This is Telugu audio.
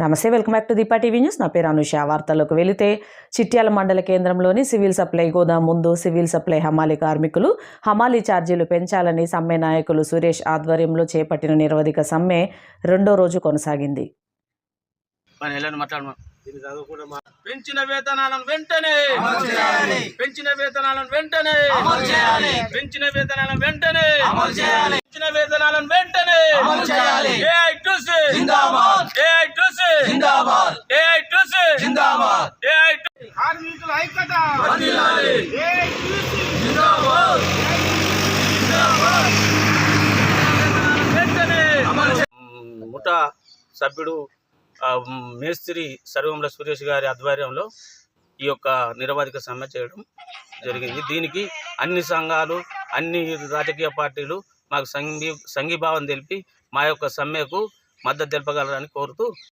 నమస్తే welcome back to Deepa TV news. నా పేరు అనుష. వార్తల్లోకి వెళితే చిట్యాల మండల కేంద్రంలోని సివిల్ సప్లై గోదాం ముందు సివిల్ సప్లై హమాలి కార్మికులు హమాలి ఛార్జీలు పెంచాలని సమ్మె నాయకులు సురేష్ ఆధ్వర్యంలో చేపట్టిన నిరవధిక సమ్మె రెండో రోజు కొనసాగింది. పెంచిన వేతనాలను వెంటనే పెంచిన వేతనాలను వెంటనే పెంచిన వేతనాలను వెంటనే పెంచిన వేతనాలను వెంటనే ఏఐ టూస్. కార్మికుల ఐక్యత. ముఠా సభ్యుడు మేస్త్రి సర్వంల సురేష్ గారి ఆధ్వర్యంలో ఈ యొక్క నిరవధిక సమ్మె చేయడం జరిగింది. దీనికి అన్ని సంఘాలు అన్ని రాజకీయ పార్టీలు మాకు సంఘీ సంఘీభావం తెలిపి మా యొక్క సమ్మెకు మద్దతు తెలపగలరని కోరుతూ